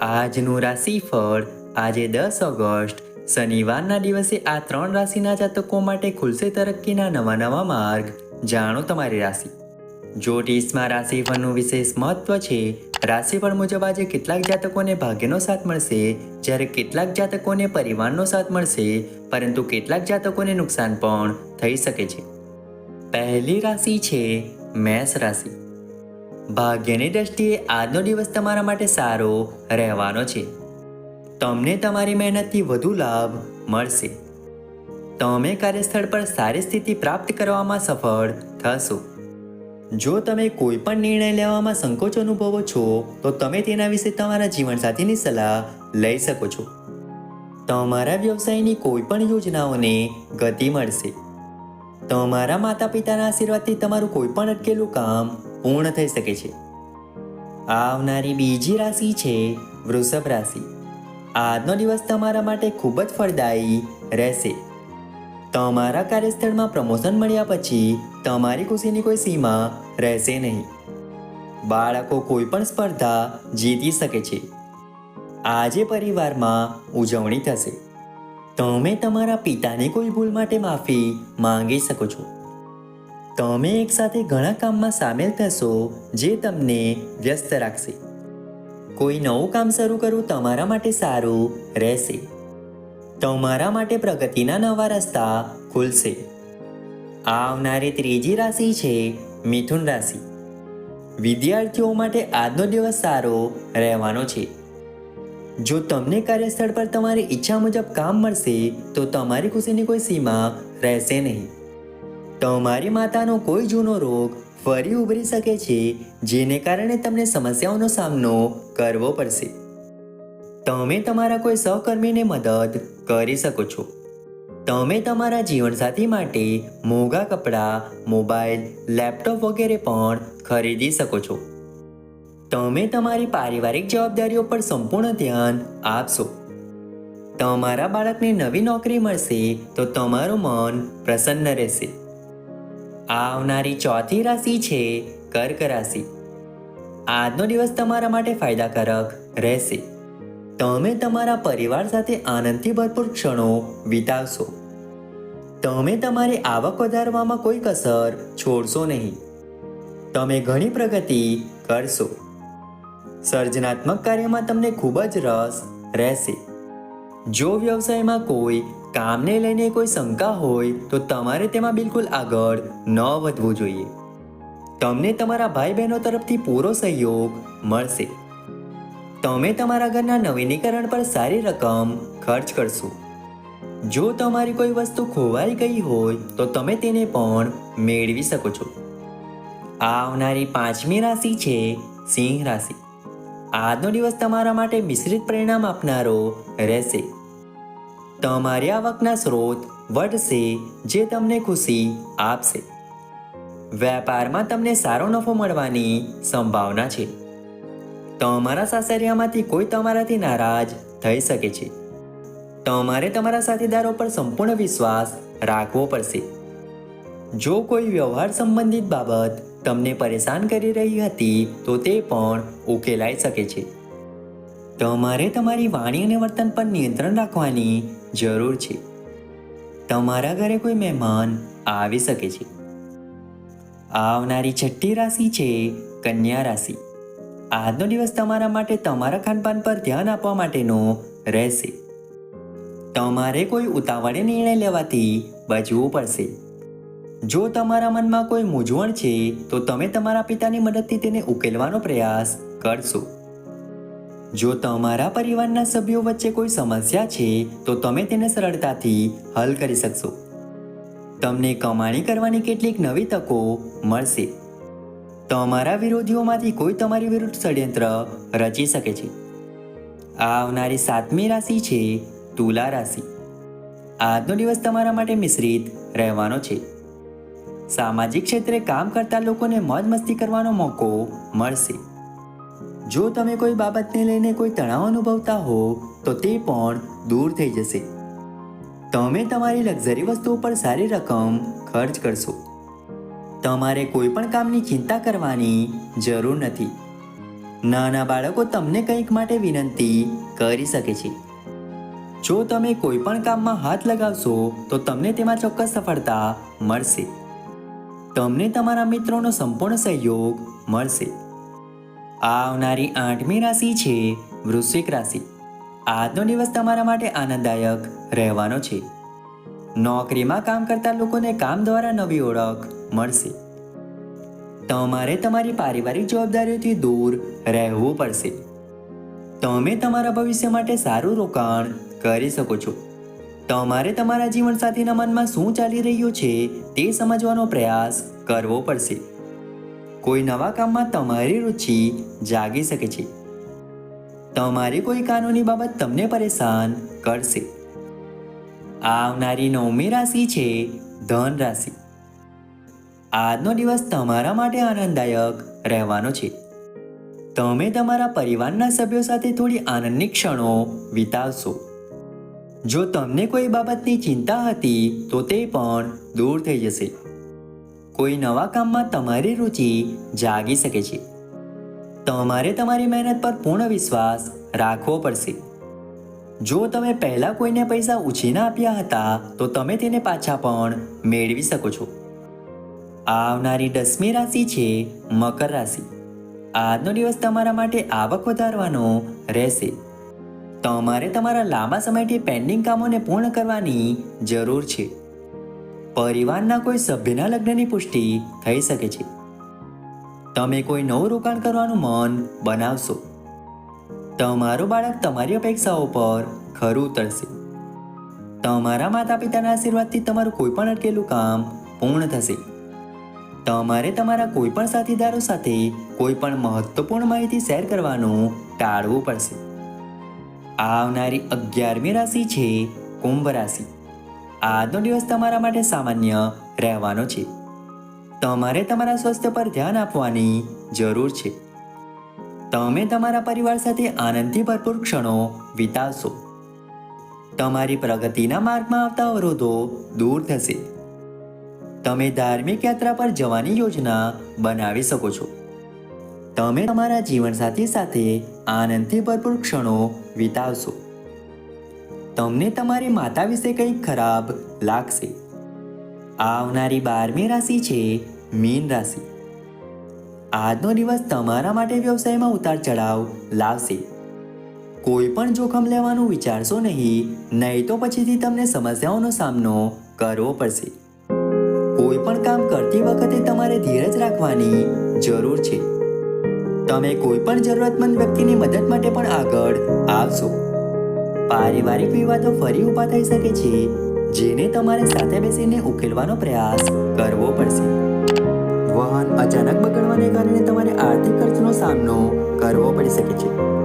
આજનું રાશિફળ આજે દસ ઓગસ્ટ. શનિવારના દિવસે આ ત્રણ રાશિના જાતકો માટે ખુલશે તરક્કીના નવા નવા માર્ગ. જાણો તમારી રાશિ. જ્યોતિષમાં રાશિફળનું વિશેષ મહત્વ છે. રાશિફળ મુજબ આજે કેટલાક જાતકોને ભાગ્યનો સાથ મળશે, જ્યારે કેટલાક જાતકોને પરિવારનો સાથ મળશે, પરંતુ કેટલાક જાતકોને નુકસાન પણ થઈ શકે છે. પહેલી રાશિ છે મેષ રાશિ. ભાગ્યની દ્રષ્ટિએ આજનો દિવસ તમારા માટે સારો રહેવાનો છે. તમને તમારી મહેનતથી વધુ લાભ મળશે. તમે કાર્યસ્થળ પર સારી સ્થિતિ પ્રાપ્ત કરવામાં સફળ થશો. જો તમે કોઈ પણ નિર્ણય લેવામાં સંકોચ અનુભવો છો, તો તમે તેના વિશે તમારા જીવનસાથીની સલાહ લઈ શકો છો. તમારા વ્યવસાયની કોઈ પણ યોજનાઓને ગતિ મળશે. તમારા માતા પિતાના આશીર્વાદથી તમારું કોઈ પણ અટકેલું કામ પૂર્ણ થઈ શકે છે. આવનારી બીજી રાશિ છે વૃષભ રાશિ. આજનો દિવસ તમારા માટે ખૂબ જ ફળદાયી રહેશે. તમારા કાર્યસ્થળમાં પ્રમોશન મળ્યા પછી તમારી ખુશીની કોઈ સીમા રહેશે નહીં. બાળકો કોઈ પણ સ્પર્ધા જીતી શકે છે. આજે પરિવારમાં ઉજવણી થશે. તમે તમારા પિતાની કોઈ ભૂલ માટે માફી માંગી શકો છો. તમે એકસાથે ઘણા કામમાં સામેલ થશો જે તમને વ્યસ્ત રાખશે. કોઈ નવું કામ શરૂ કરવું તમારા માટે સારું રહેશે. તમારા માટે પ્રગતિના નવા રસ્તા ખુલશે. આવનારી ત્રીજી રાશિ છે મિથુન રાશિ. વિદ્યાર્થીઓ માટે આજનો દિવસ સારો રહેવાનો છે. જો તમને કાર્યસ્થળ પર તમારી ઈચ્છા મુજબ કામ મળશે, તો તમારી ખુશીની કોઈ સીમા રહેશે નહીં. તમારી માતાનો કોઈ જૂનો રોગ ફરી ઉભરી શકે છે, જેને કારણે તમને સમસ્યાઓનો સામનો કરવો પડશે. તમે તમારા કોઈ સહકર્મીને મદદ કરી શકો છો. તમે તમારા જીવનસાથી માટે મોંઘા કપડાં, મોબાઈલ, લેપટોપ વગેરે પણ ખરીદી શકો છો. તમે તમારી પારિવારિક જવાબદારીઓ પર સંપૂર્ણ ધ્યાન આપશો. તમારા બાળકને નવી નોકરી મળશે તો તમારું મન પ્રસન્ન રહેશે. આવનારી ચોથી રાશિ છે કર્ક રાશિ. આજનો દિવસ તમારા માટે ફાયદાકારક રહેશે. તમે તમારા પરિવાર સાથે આનંદથી ભરપૂર ક્ષણો વિતાવશો. તમે તમારી આવક વધારવામાં કોઈ કસર છોડશો નહીં. તમે ઘણી પ્રગતિ કરશો. સર્જનાત્મક કાર્યમાં તમને ખૂબ જ રસ રહેશે. જો વ્યવસાયમાં કોઈ કામને લઈને કોઈ શંકા હોય તો તમારે તેમાં બિલકુલ આગળ ન વધવું જોઈએ. તમને તમારા ભાઈ બહેનો તરફથી પૂરો સહયોગ મળશે. તમે તમારા ઘરના નવીનીકરણ પર સારી રકમ ખર્ચ કરશો. જો તમારી કોઈ વસ્તુ ખોવાઈ ગઈ હોય તો તમે તેને પણ મેળવી શકો છો. આવનારી પાંચમી રાશિ છે સિંહ રાશિ. આજનો દિવસ તમારા માટે મિશ્રિત પરિણામ આપનારો રહેશે. તમારી આવકના સ્ત્રોત વધશે, જે તમને ખુશી આપશે. વેપારમાં તમને સારો નફો મળવાની સંભાવના છે. તમારા સાસરિયામાંથી કોઈ તમારાથી નારાજ થઈ શકે છે. તમારે તમારા સાથીદારો પર સંપૂર્ણ વિશ્વાસ રાખવો પડશે. જો કોઈ વ્યવહાર સંબંધિત બાબત તમને પરેશાન કરી રહી હતી, તો તે પણ ઉકેલાઈ શકે છે. તમારે તમારી વાણી અને વર્તન પર નિયંત્રણ રાખવાની જરૂર છે. તમારા ઘરે કોઈ મહેમાન આવી શકે છે? આવનારી છઠ્ઠી રાશિ છે કન્યા રાશિ. આજનો દિવસ તમારા માટે તમારા ખાનપાન પર ધ્યાન આપવા માટેનો રહેશે. તમારે કોઈ ઉતાવળે નિર્ણય લેવાથી બચવું પડશે. જો તમારા મનમાં કોઈ મૂંઝવણ છે, તો તમે તમારા પિતાની મદદથી તેને ઉકેલવાનો પ્રયાસ કરશો. જો તમારા પરિવારના સભ્યો વચ્ચે કોઈ સમસ્યા છે, તો તમે તેને સરળતાથી હલ કરી શકશો. તમને કમાણી કરવાની કેટલીક નવી તકો મળશે. તમારા વિરોધીઓમાંથી કોઈ તમારી વિરુદ્ધ ષડયંત્ર રચી શકે છે. આવનારી સાતમી રાશિ છે, તુલા રાશિ. આજનો દિવસ તમારા માટે મિશ્રિત રહેવાનો છે. સામાજિક ક્ષેત્રે કામ કરતા લોકોને મોજ મસ્તી કરવાનો મોકો મળશે. જો તમે કોઈ બાબતને લઈને કોઈ તણાવ અનુભવતા હો, તો તે પણ દૂર થઈ જશે. તમે તમારી લક્ઝરી વસ્તુઓ પર સારી રકમ ખર્ચ કરશો. તમારે કોઈ પણ કામની ચિંતા કરવાની જરૂર નથી. નાના બાળકો તમને કંઈક માટે વિનંતી કરી શકે છે. જો તમે કોઈ પણ કામમાં હાથ લગાવશો, તો તમને તેમાં ચોક્કસ સફળતા મળશે. તમને તમારા મિત્રોનો સંપૂર્ણ સહયોગ મળશે. આવનારી આઠમી રાશિ છે વૃશ્ચિક રાશિ. આજનો દિવસ તમારા માટે આનંદદાયક રહેવાનો છે. નોકરીમાં કામ કરતા લોકોને કામ દ્વારા નવી ઓળખ મળશે. તમારે તમારી પારિવારિક જવાબદારીઓથી દૂર રહેવું પડશે. તમે તમારા ભવિષ્ય માટે સારું રોકાણ કરી શકો છો. તમારે તમારા જીવનસાથીના મનમાં શું ચાલી રહ્યું છે તે સમજવાનો પ્રયાસ કરવો પડશે. કોઈ નવા કામમાં તમારી રુચિ જાગી શકે છે. તમારી કોઈ કાનૂની બાબત તમને પરેશાન કરશે. આવનારી નવમી રાશિ છે ધન રાશિ. આજનો દિવસ તમારા માટે આનંદદાયક રહેવાનો છે. તમે તમારા પરિવારના સભ્યો સાથે થોડી આનંદની ક્ષણો વિતાવશો. જો તમને કોઈ બાબતની ચિંતા હતી, તો તે પણ દૂર થઈ જશે. કોઈ નવા કામમાં તમારી રુચિ જાગી શકે છે. તમારે તમારી મહેનત પર પૂર્ણ વિશ્વાસ રાખવો પડશે. જો તમે પહેલાં કોઈને પૈસા ઉછીના આપ્યા હતા, તો તમે તેને પાછા પણ મેળવી શકો છો. આવનારી દસમી રાશિ છે મકર રાશિ. આજનો દિવસ તમારા માટે આવક વધારવાનો રહેશે. તમારે તમારા લાંબા સમયથી પેન્ડિંગ કામોને પૂર્ણ કરવાની જરૂર છે. પરિવારના કોઈ સભ્યના લગ્નની પુષ્ટિ થઈ શકે છે. તમે કોઈ નવું રોકાણ કરવાનું મન બનાવશો. તમારું બાળક તમારી અપેક્ષાઓ પર ખરું ઉતરશે. તમારા માતા પિતાના આશીર્વાદથી તમારું કોઈ પણ અટકેલું કામ પૂર્ણ થશે. તમારે તમારા કોઈ પણ સાથીદારો સાથે કોઈ પણ મહત્વપૂર્ણ માહિતી શેર કરવાનું ટાળવું પડશે. આવનારી અગિયારમી રાશિ છે કુંભ રાશિ. આજનો દિવસ તમારા માટે સામાન્ય રહેવાનો છે. તમારે તમારા સ્વાસ્થ્ય પર ધ્યાન આપવાની જરૂર છે. તમે તમારા પરિવાર સાથે આનંદથી ભરપૂર ક્ષણો વિતાવશો. તમારી પ્રગતિના માર્ગમાં આવતા અવરોધો દૂર થશે. તમે ધાર્મિક યાત્રા પર જવાની યોજના બનાવી શકો છો. તમે તમારા જીવનસાથી સાથે આનંદથી ભરપૂર ક્ષણો વિતાવશો. તમને તમારી માતા વિશે કંઈક ખરાબ લાગશે. આવનારી બારમી રાશિ છે મીન રાશિ. આજનો દિવસ તમારા માટે વ્યવસાયમાં ઉતાર ચઢાવ લાવશે. કોઈ પણ જોખમ લેવાનું વિચારશો નહીં નહીં તો પછીથી તમને સમસ્યાઓનો સામનો કરવો પડશે. કોઈ પણ કામ કરતી વખતે તમારે ધીરજ રાખવાની જરૂર છે. તમે કોઈ પણ જરૂરતમંદ વ્યક્તિની મદદ માટે પણ આગળ આવશો. પારિવારિક વિવાદો ફરી ઊભા થઈ શકે છે, જેને તમારે સાથે બેસીને ઉકેલવાનો પ્રયાસ કરવો પડશે. વાહન અચાનક બગડવાને કારણે તમારે આર્થિક ખર્ચનો સામનો કરવો પડી શકે છે.